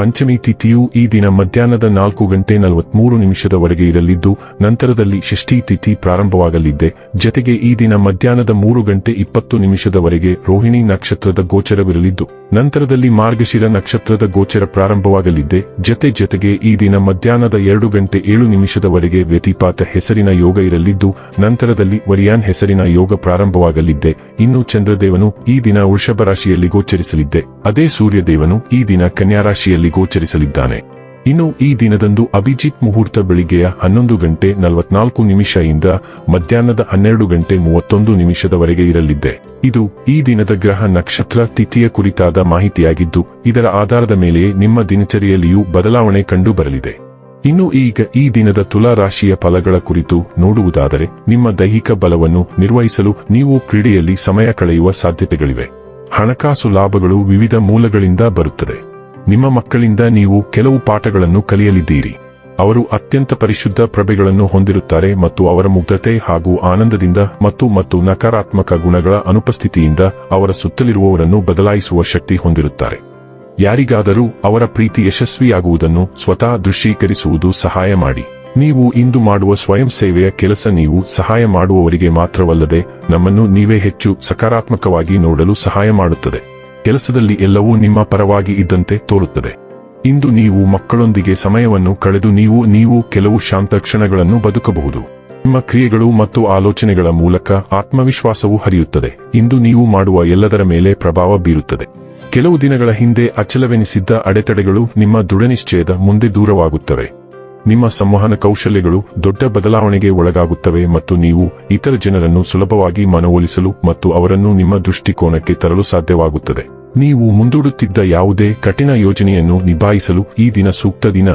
ಪಂಚಮಿ ತಿಥಿಯು ಈ ದಿನ ಮಧ್ಯಾಹ್ನದ ನಾಲ್ಕು ಗಂಟೆ ನಲವತ್ಮೂರು ನಿಮಿಷದವರೆಗೆ ಇರಲಿದ್ದು, ನಂತರದಲ್ಲಿ ಷಷ್ಠಿ ತಿಥಿ ಪ್ರಾರಂಭವಾಗಲಿದ್ದೆ. ಜತೆಗೆ ಈ ದಿನ ಮಧ್ಯಾಹ್ನದ ಮೂರು ಗಂಟೆ ಇಪ್ಪತ್ತು ನಿಮಿಷದವರೆಗೆ ರೋಹಿಣಿ ನಕ್ಷತ್ರದ ಗೋಚರವಿರಲಿದ್ದು, ನಂತರದಲ್ಲಿ ಮಾರ್ಗಶಿರ ನಕ್ಷತ್ರದ ಗೋಚರ ಪ್ರಾರಂಭವಾಗಲಿದ್ದೆ. ಜತೆ ಜತೆಗೆ ಈ ದಿನ ಮಧ್ಯಾಹ್ನದ ಎರಡು ಗಂಟೆ ಏಳು ನಿಮಿಷದವರೆಗೆ ವ್ಯತಿಪಾತ ಹೆಸರಿನ ಯೋಗ ಇರಲಿದ್ದು, ನಂತರದಲ್ಲಿ ವರಿಯಾನ್ ಹೆಸರಿನ ಯೋಗ ಪ್ರಾರಂಭವಾಗಲಿದ್ದೆ. ಇನ್ನು ಚಂದ್ರದೇವನು ಈ ದಿನ ವೃಷಭ ರಾಶಿಯಲ್ಲಿ ಗೋಚರಿಸಲಿದ್ದೆ. ಅದೇ ಸೂರ್ಯದೇವನು ಈ ದಿನ ಕನ್ಯಾ ಗೋಚರಿಸಲಿದ್ದಾನೆ. ಇನ್ನು ಈ ದಿನದಂದು ಅಭಿಜಿತ್ ಮುಹೂರ್ತ ಬೆಳಿಗ್ಗೆಯ ಹನ್ನೊಂದು ಗಂಟೆ ನಲವತ್ನಾಲ್ಕು ನಿಮಿಷ ಇಂದ ಮಧ್ಯಾಹ್ನದ ಹನ್ನೆರಡು ಗಂಟೆ ಮೂವತ್ತೊಂದು ನಿಮಿಷದವರೆಗೆ ಇರಲಿದ್ದೆ. ಇದು ಈ ದಿನದ ಗ್ರಹ ನಕ್ಷತ್ರ ತಿಥಿಯ ಕುರಿತಾದ ಮಾಹಿತಿಯಾಗಿದ್ದು, ಇದರ ಆಧಾರದ ಮೇಲೆಯೇ ನಿಮ್ಮ ದಿನಚರಿಯಲ್ಲಿಯೂ ಬದಲಾವಣೆ ಕಂಡುಬರಲಿದೆ. ಇನ್ನು ಈಗ ಈ ದಿನದ ತುಲಾ ರಾಶಿಯ ಫಲಗಳ ಕುರಿತು ನೋಡುವುದಾದರೆ, ನಿಮ್ಮ ದೈಹಿಕ ಬಲವನ್ನು ನಿರ್ವಹಿಸಲು ನೀವು ಕ್ರೀಡೆಯಲ್ಲಿ ಸಮಯ ಕಳೆಯುವ ಸಾಧ್ಯತೆಗಳಿವೆ. ಹಣಕಾಸು ಲಾಭಗಳು ವಿವಿಧ ಮೂಲಗಳಿಂದ ಬರುತ್ತದೆ. ನಿಮ್ಮ ಮಕ್ಕಳಿಂದ ನೀವು ಕೆಲವು ಪಾಠಗಳನ್ನು ಕಲಿಯಲಿದ್ದೀರಿ. ಅವರು ಅತ್ಯಂತ ಪರಿಶುದ್ಧ ಪ್ರಭೆಗಳನ್ನು ಹೊಂದಿರುತ್ತಾರೆ ಮತ್ತು ಅವರ ಮುಗ್ಧತೆ ಹಾಗೂ ಆನಂದದಿಂದ ಮತ್ತು ಮತ್ತು ನಕಾರಾತ್ಮಕ ಗುಣಗಳ ಅನುಪಸ್ಥಿತಿಯಿಂದ ಅವರ ಸುತ್ತಲಿರುವವರನ್ನು ಬದಲಾಯಿಸುವ ಶಕ್ತಿ ಹೊಂದಿರುತ್ತಾರೆ. ಯಾರಿಗಾದರೂ ಅವರ ಪ್ರೀತಿ ಯಶಸ್ವಿಯಾಗುವುದನ್ನು ಸ್ವತಃ ದೃಶ್ಯೀಕರಿಸುವುದು ಸಹಾಯ ಮಾಡಿ. ನೀವು ಇಂದು ಮಾಡುವ ಸ್ವಯಂ ಸೇವೆಯ ಕೆಲಸ ನೀವು ಸಹಾಯ ಮಾಡುವವರಿಗೆ ಮಾತ್ರವಲ್ಲದೆ ನಮ್ಮನ್ನು ನೀವೇ ಹೆಚ್ಚು ಸಕಾರಾತ್ಮಕವಾಗಿ ನೋಡಲು ಸಹಾಯ ಮಾಡುತ್ತದೆ. ಕೆಲಸದಲ್ಲಿ ಎಲ್ಲವೂ ನಿಮ್ಮ ಪರವಾಗಿ ಇದ್ದಂತೆ ತೋರುತ್ತದೆ. ಇಂದು ನೀವು ಮಕ್ಕಳೊಂದಿಗೆ ಸಮಯವನ್ನು ಕಳೆದು ನೀವು ನೀವು ಕೆಲವು ಶಾಂತ ಕ್ಷಣಗಳನ್ನು ಬದುಕಬಹುದು. ನಿಮ್ಮ ಕ್ರಿಯೆಗಳು ಮತ್ತು ಆಲೋಚನೆಗಳ ಮೂಲಕ ಆತ್ಮವಿಶ್ವಾಸವು ಹರಿಯುತ್ತದೆ. ಇಂದು ನೀವು ಮಾಡುವ ಎಲ್ಲದರ ಮೇಲೆ ಪ್ರಭಾವ ಬೀರುತ್ತದೆ. ಕೆಲವು ದಿನಗಳ ಹಿಂದೆ ಅಚಲವೆನಿಸಿದ್ದ ಅಡೆತಡೆಗಳು ನಿಮ್ಮ ದೃಢನಿಶ್ಚಯದ ಮುಂದೆ ದೂರವಾಗುತ್ತವೆ. ನಿಮ್ಮ ಸಂವಹನ ಕೌಶಲ್ಯಗಳು ದೊಡ್ಡ ಬದಲಾವಣೆಗೆ ಒಳಗಾಗುತ್ತವೆ ಮತ್ತು ನೀವು ಇತರ ಜನರನ್ನು ಸುಲಭವಾಗಿ ಮನವೊಲಿಸಲು ಮತ್ತು ಅವರನ್ನು ನಿಮ್ಮ ದೃಷ್ಟಿಕೋನಕ್ಕೆ ತರಲು ಸಾಧ್ಯವಾಗುತ್ತದೆ. ನೀವು ಮುಂದೂಡುತ್ತಿದ್ದ ಯಾವುದೇ ಕಠಿಣ ಯೋಜನೆಯನ್ನು ನಿಭಾಯಿಸಲು ಈ ದಿನ ಸೂಕ್ತ ದಿನ.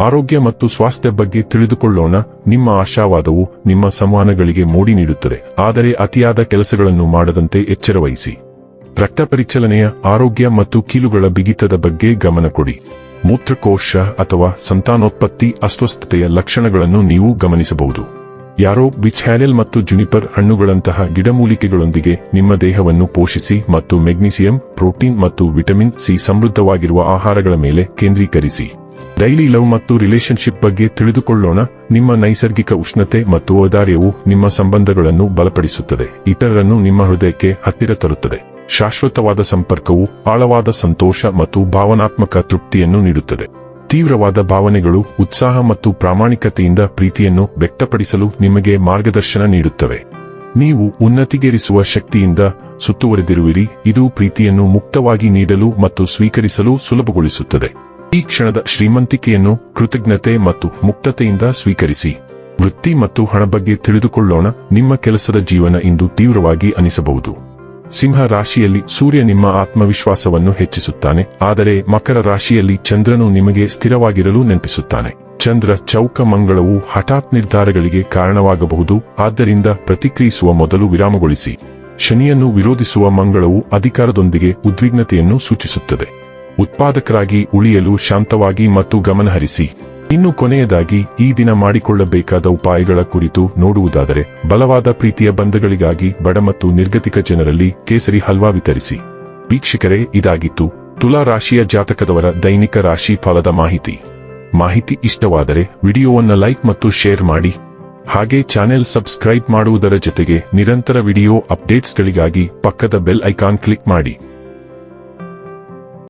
ಆರೋಗ್ಯ ಮತ್ತು ಸ್ವಾಸ್ಥ್ಯ ಬಗ್ಗೆ ತಿಳಿದುಕೊಳ್ಳೋಣ. ನಿಮ್ಮ ಆಶಾವಾದವು ನಿಮ್ಮ ಸಂವಹನಗಳಿಗೆ ಮೋಡಿ ನೀಡುತ್ತದೆ. ಆದರೆ ಅತಿಯಾದ ಕೆಲಸಗಳನ್ನು ಮಾಡದಂತೆ ಎಚ್ಚರವಹಿಸಿ. ರಕ್ತ ಪರಿಚಲನೆಯ ಆರೋಗ್ಯ ಮತ್ತು ಕೀಲುಗಳ ಬಿಗಿತದ ಬಗ್ಗೆ ಗಮನ ಕೊಡಿ. ಮೂತ್ರಕೋಶ ಅಥವಾ ಸಂತಾನೋತ್ಪತ್ತಿ ಅಸ್ವಸ್ಥತೆಯ ಲಕ್ಷಣಗಳನ್ನು ನೀವು ಗಮನಿಸಬಹುದು. ಯಾರೋ ಬಿಚ್ಹ್ಯಾನೆಲ್ ಮತ್ತು ಜುನಿಪರ್ ಹಣ್ಣುಗಳಂತಹ ಗಿಡಮೂಲಿಕೆಗಳೊಂದಿಗೆ ನಿಮ್ಮ ದೇಹವನ್ನು ಪೋಷಿಸಿ ಮತ್ತು ಮೆಗ್ನೀಸಿಯಂ, ಪ್ರೋಟೀನ್ ಮತ್ತು ವಿಟಮಿನ್ ಸಿ ಸಮೃದ್ಧವಾಗಿರುವ ಆಹಾರಗಳ ಮೇಲೆ ಕೇಂದ್ರೀಕರಿಸಿ. ಡೈಲಿ ಲವ್ ಮತ್ತು ರಿಲೇಶನ್ಶಿಪ್ ಬಗ್ಗೆ ತಿಳಿದುಕೊಳ್ಳೋಣ. ನಿಮ್ಮ ನೈಸರ್ಗಿಕ ಉಷ್ಣತೆ ಮತ್ತು ಔದಾರ್ಯವು ನಿಮ್ಮ ಸಂಬಂಧಗಳನ್ನು ಬಲಪಡಿಸುತ್ತದೆ. ಇತರರನ್ನು ನಿಮ್ಮ ಹೃದಯಕ್ಕೆ ಹತ್ತಿರ ತರುತ್ತದೆ. ಶಾಶ್ವತವಾದ ಸಂಪರ್ಕವು ಆಳವಾದ ಸಂತೋಷ ಮತ್ತು ಭಾವನಾತ್ಮಕ ತೃಪ್ತಿಯನ್ನು ನೀಡುತ್ತದೆ. ತೀವ್ರವಾದ ಭಾವನೆಗಳು ಉತ್ಸಾಹ ಮತ್ತು ಪ್ರಾಮಾಣಿಕತೆಯಿಂದ ಪ್ರೀತಿಯನ್ನು ವ್ಯಕ್ತಪಡಿಸಲು ನಿಮಗೆ ಮಾರ್ಗದರ್ಶನ ನೀಡುತ್ತವೆ. ನೀವು ಉನ್ನತಿಗೇರಿಸುವ ಶಕ್ತಿಯಿಂದ ಸುತ್ತುವರೆದಿರುವಿರಿ. ಇದು ಪ್ರೀತಿಯನ್ನು ಮುಕ್ತವಾಗಿ ನೀಡಲು ಮತ್ತು ಸ್ವೀಕರಿಸಲು ಸುಲಭಗೊಳಿಸುತ್ತದೆ. ಈ ಕ್ಷಣದ ಶ್ರೀಮಂತಿಕೆಯನ್ನು ಕೃತಜ್ಞತೆ ಮತ್ತು ಮುಕ್ತತೆಯಿಂದ ಸ್ವೀಕರಿಸಿ. ವೃತ್ತಿ ಮತ್ತು ಹಣ ಬಗ್ಗೆ ತಿಳಿದುಕೊಳ್ಳೋಣ. ನಿಮ್ಮ ಕೆಲಸದ ಜೀವನ ಇಂದು ತೀವ್ರವಾಗಿ ಅನಿಸಬಹುದು. ಸಿಂಹ ರಾಶಿಯಲ್ಲಿ ಸೂರ್ಯ ನಿಮ್ಮ ಆತ್ಮವಿಶ್ವಾಸವನ್ನು ಹೆಚ್ಚಿಸುತ್ತಾನೆ, ಆದರೆ ಮಕರ ರಾಶಿಯಲ್ಲಿ ಚಂದ್ರನು ನಿಮಗೆ ಸ್ಥಿರವಾಗಿರಲು ನೆನಪಿಸುತ್ತಾನೆ. ಚಂದ್ರ ಚೌಕ ಮಂಗಳವು ಹಠಾತ್ ನಿರ್ಧಾರಗಳಿಗೆ ಕಾರಣವಾಗಬಹುದು, ಆದ್ದರಿಂದ ಪ್ರತಿಕ್ರಿಯಿಸುವ ಮೊದಲು ವಿರಾಮಗೊಳಿಸಿ. ಶನಿಯನ್ನು ವಿರೋಧಿಸುವ ಮಂಗಳವು ಅಧಿಕಾರದೊಂದಿಗೆ ಉದ್ವಿಗ್ನತೆಯನ್ನು ಸೂಚಿಸುತ್ತದೆ. ಉತ್ಪಾದಕರಾಗಿ ಉಳಿಯಲು ಶಾಂತವಾಗಿ ಮತ್ತು ಗಮನಹರಿಸಿ. ಇನ್ನು ಕೊನೆಯದಾಗಿ ಈ ದಿನ ಮಾಡಿಕೊಳ್ಳಬೇಕಾದ ಉಪಾಯಗಳ ಕುರಿತು ನೋಡುವುದಾದರೆ, ಬಲವಾದ ಪ್ರೀತಿಯ ಬಂಧಗಳಿಗಾಗಿ ಬಡ ಮತ್ತು ನಿರ್ಗತಿಕ ಜನರಲ್ಲಿ ಕೇಸರಿ ಹಲ್ವಾ ವಿತರಿಸಿ. ವೀಕ್ಷಕರೇ, ಇದಾಗಿತ್ತು ತುಲಾ ರಾಶಿಯ ಜಾತಕದವರ ದೈನಿಕ ರಾಶಿ ಫಲದ ಮಾಹಿತಿ. ಮಾಹಿತಿ ಇಷ್ಟವಾದರೆ ವಿಡಿಯೋವನ್ನು ಲೈಕ್ ಮತ್ತು ಶೇರ್ ಮಾಡಿ. ಹಾಗೆ ಚಾನೆಲ್ ಸಬ್ಸ್ಕ್ರೈಬ್ ಮಾಡುವುದರ ಜೊತೆಗೆ ನಿರಂತರ ವಿಡಿಯೋ ಅಪ್ಡೇಟ್ಸ್ಗಳಿಗಾಗಿ ಪಕ್ಕದ ಬೆಲ್ ಐಕಾನ್ ಕ್ಲಿಕ್ ಮಾಡಿ.